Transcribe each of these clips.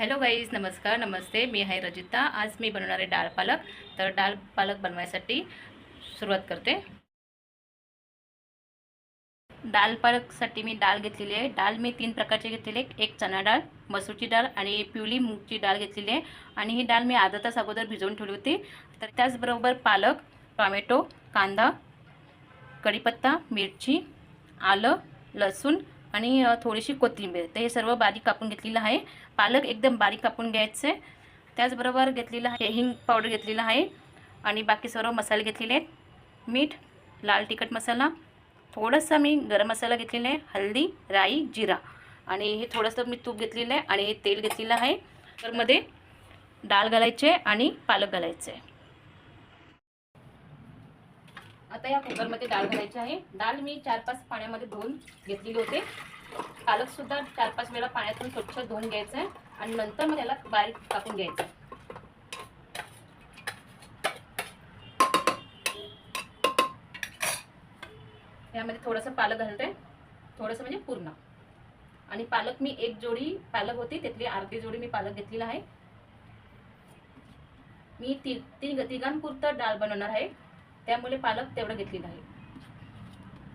Hello guys नमस्कार नमस्ते. मी आहे रजिता. आज मी बनवणार आहे डाळ पालक. तर डाळ पालक बनवायसाठी सुरुवात करते. डाळ पालकसाठी मी डाळ घेतलेली आहे. डाळ मी तीन प्रकारचे घेतलेले आहे. एक चणा डाळ मसूरची डाळ आणि पिवळी मूगची डाळ घेतलेली आहे. आणि ही डाळ मी अर्धा तास अगोदर भिजवून ठेवली होती. तर त्याचबरोबर पालक टॉमॅटो कांदा कढीपत्ता मिरची आलं लसूण आणि थोडीशी कोथिंबीर. तर हे सर्व बारीक कापून घेतलेलं आहे. पालक एकदम बारीक कापून घ्यायचं. आहे त्याचबरोबर घेतलेलं आहे हिंग पावडर घेतलेलं आहे. आणि बाकी सर्व मसाले घेतलेले आहेत. मीठ लाल तिखट मसाला थोडंसं मी गरम मसाला घेतलेला आहे हल्दी राई जिरा. आणि हे थोडंसं मी तूप घेतलेलं आहे आणि हे तेल घेतलेलं आहे. तर मध्ये डाळ घालायचे आणि पालक घालायचे. आता या कुकरमध्ये डाळ घालायची आहे. डाळ मी चार पाच पाण्यामध्ये धुवून घेतलेली होते. पालकसुद्धा चार पाच वेळा पाण्यातून स्वच्छ धुवून घ्यायचं आहे आणि नंतर मग त्याला बारीक कापून घ्यायचं आहे यामध्ये थोडंसं पालक घालते. थोडंसं म्हणजे पूर्ण. आणि पालक मी एक जोडी पालक होती त्यातली अर्धी जोडी मी पालक घेतलेला आहे. मी ती ती तिघांपुरतं डाळ बनवणार आहे. त्यामुळे पालक तेवढं घेतलेलं आहे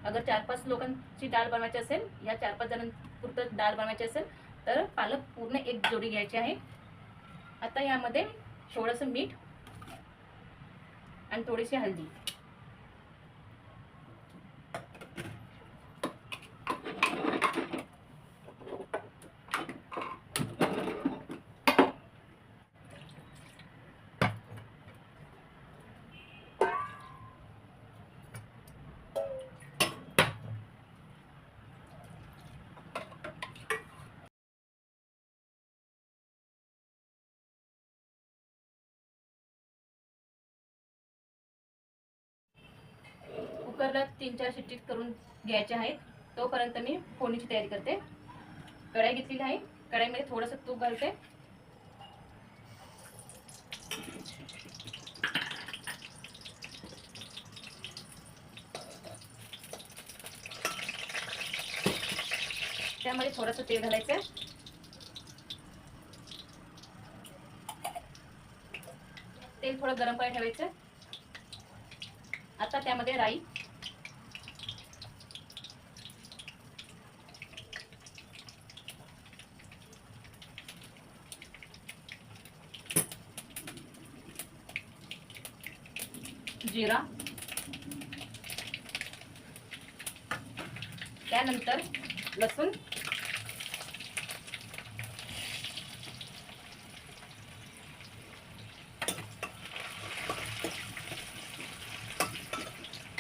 अगर चार पाच लोकांची डाळ बनवायची असेल या चार पाच जणांपुरतं डाळ बनवायची असेल तर पालक पूर्ण एक जोडी घ्यायची आहे. आता यामध्ये थोडंसं मीठ आणि थोडीशी हळदी. कुकरला तीन चार शिट्टी करून घ्यायच्या आहेत. तोपर्यंत मी फोडणीची तयारी करते. कढाई घेतलेली आहे. कढाईमध्ये थोडंसं तूप घालते. त्यामध्ये थोडंसं तेल घालायचं. तेल थोडं गरम करायला ठेवायचं. आता त्यामध्ये राई. जिरा. त्यानंतर लसूण.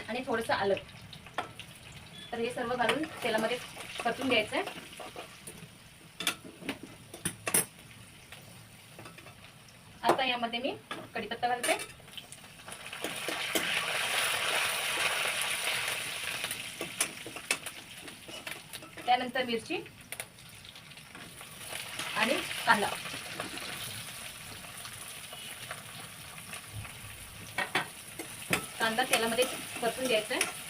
आणि थोडंसं आलं. तर हे सर्व घालून तेलामध्ये परतून घ्यायचं आता यामध्ये मी कढीपत्ता घालते. त्यानंतर मिरची आणि कांदा. कांदा तेलामध्ये परतून घ्यायचा आहे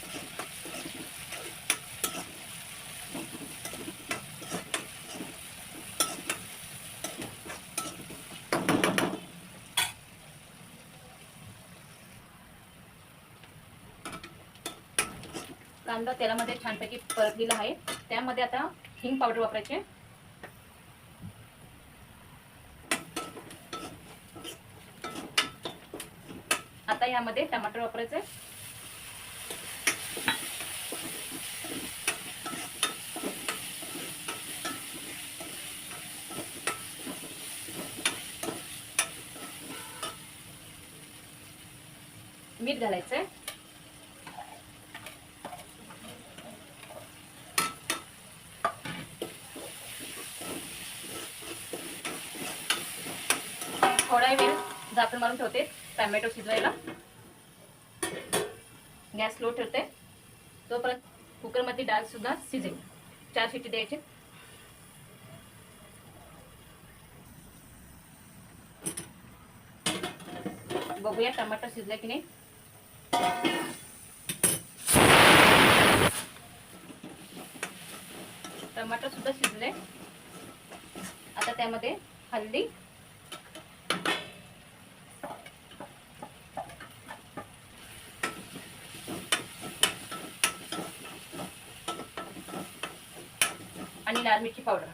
कांदा तेलामध्ये छानपैकी परतलेला आहे. त्यामध्ये आता हिंग पावडर वापरायचे. आता यामध्ये टमाटर वापरायचे. मीठ घालायचंय थोडा वेळ झाकण मारून ठेवते टॅमॅटो शिजवायला. गॅस स्लो ठेवते. तोपर्यंत कुकरमध्ये डाळ सुद्धा शिजेल. चार शिटी द्यायचे. बघूया टमाटर शिजला की नाही. टमाटर सुद्धा शिजले. आता त्यामध्ये हल्दी आणि लाल मिरची पावडर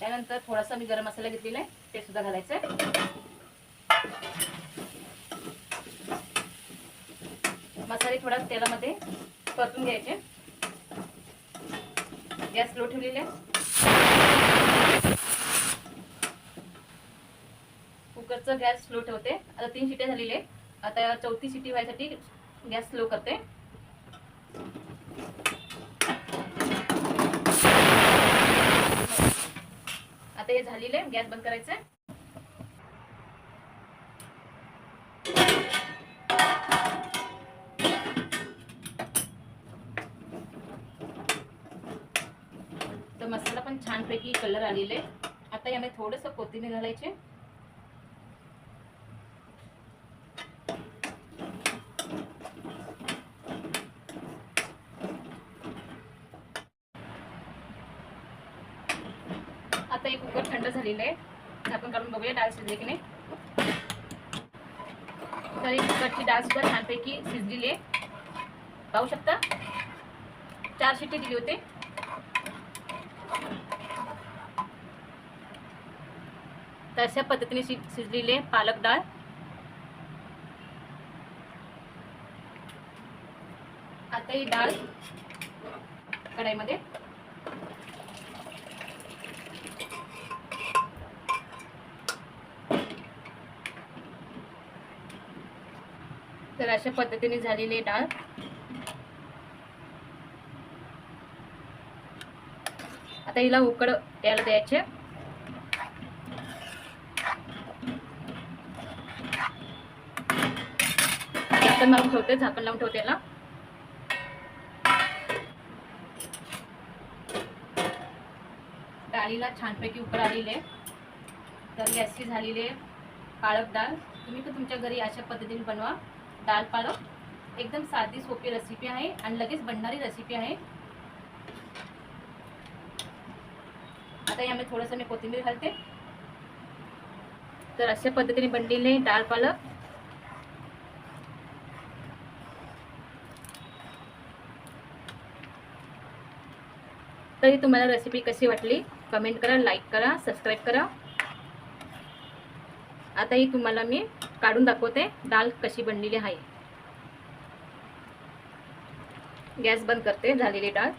त्यानंतर थोडासा मी गरम मसाला घेतलेला आहे ते सुद्धा घालायचं आहे मसाले थोडा तेलामध्ये परतून घ्यायचे गॅस लो ठेवलेले आहे. कुकरचं गॅस स्लो ठेवते आता तीन शिट्या झालेले आहे. आता चौथी शिटी व्हायसाठी गॅस स्लो करते आता हे झालेले आहे. गॅस बंद करायचं आहे. तर मसाला पण छानपैकी कलर आलेले आता यामध्ये थोडंसं कोथिंबीर घालायचे आता हे कुकर थंड झालेलं आहे. आपण काढून बघूया डाळ शिजली की नाही. तर कुकरची डाळ सुद्धा छानपैकी शिजलेली आहे. पाहू शकता? चार शिट्टी दिली होते. तर अशा पद्धतीने शिज शिजलेली आहे पालक डाळ. आता ही डाळ कढाईमध्ये. तर अशा पद्धतीने झालेली आहे डाळ. आता हिला उकड यायला द्यायचे. झाकण लावून ठेवते झाकण लावून ठेवते याला. डाळीला छानपैकी उकड आलेली आहे. तर गॅसची झालेली आहे पालक डाळ. तुम्ही पण तुमच्या घरी अशा पद्धतीने बनवा. दाल पालक एकदम साधी सोपी रेसिपी आहे आणि लगेच बनणारी रेसिपी आहे. आता यामध्ये थोडंसं मी कोथिंबीर घालते. तर अशा पद्धतीने बनलेले दाल पालक. तरी तुम्हाला रेसिपी कशी वाटली? कमेंट करा लाईक करा सबस्क्राईब करा. आता ही तुम्हाला मी काढून दाखवते. डाळ कशी बनलेली आहे. गॅस बंद करते झालेली डाळ.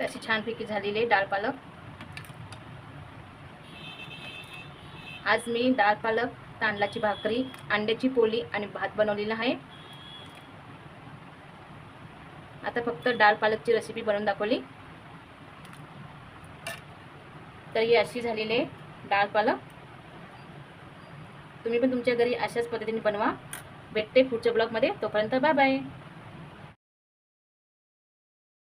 तशी छानपैकी झालेली आहे डाळ पालक. आज मी डाळ पालक तांदळाची भाकरी अंड्याची पोळी आणि भात बनवलेला आहे. आता फक्त डाळ पालकची रेसिपी बनवून दाखवली. तर ही अशी झालेली आहे डाळ पालक. तुम्ही पण तुमच्या घरी अशाच पद्धतीने बनवा. भेटते पुढच्या ब्लॉगमध्ये. तोपर्यंत बाय बाय